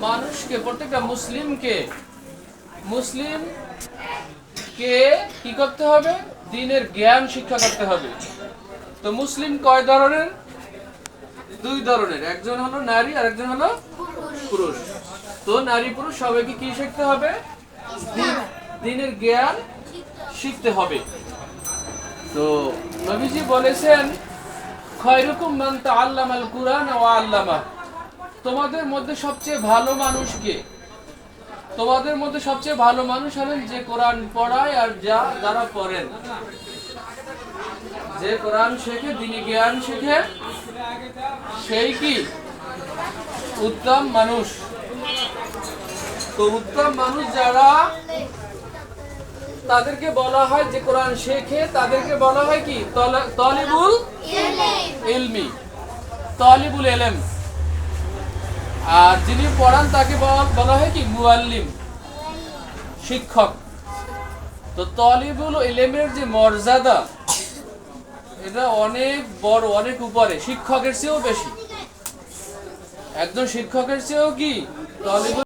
মানুষকে, প্রত্যেকটা মুসলিমকে মুসলিম কে কি করতে হবে? দিনের জ্ঞান শিক্ষা করতে হবে। তো মুসলিম কয় ধরনের? দুই ধরনের। একজন হলো নারী আর একজন হলো পুরুষ। তো নারী, পুরুষ সবাইকে কি শিখতে হবে? দিন- দিনের জ্ঞান শিখতে হবে। তো নবীজি বলেছেন, খয়রুকুম মান তাআল্লামাল কুরআন ওয়া আল্লামা তোমাদের মধ্যে সবচেয়ে ভালো মানুষ কে? তোমাদের মধ্যে সবচেয়ে ভালো মানুষ হলেন যে কোরআন পড়ায় আর যা যারা পড়েন যে কোরআন শেখে দিনী জ্ঞান শেখে সেই কি? উত্তম মানুষ। তো উত্তম মানুষ যারা তাদেরকে বলা হয় যে কোরআন শেখে তাদেরকে বলা হয় কি? তলে- তলিবুল ইলমি। তলিবুল এলেম। আর যিনি পড়ান তাকে বলা- হয় কি? মুআল্লিম, শিক্ষক। তো তলিবুল ইলেমের যে মর্যাদা, এটা অনেক বড়, অনেক উপরে। শিক্ষকের চেয়েও বেশি। একজন শিক্ষকের চেয়েও কি? তলিবুল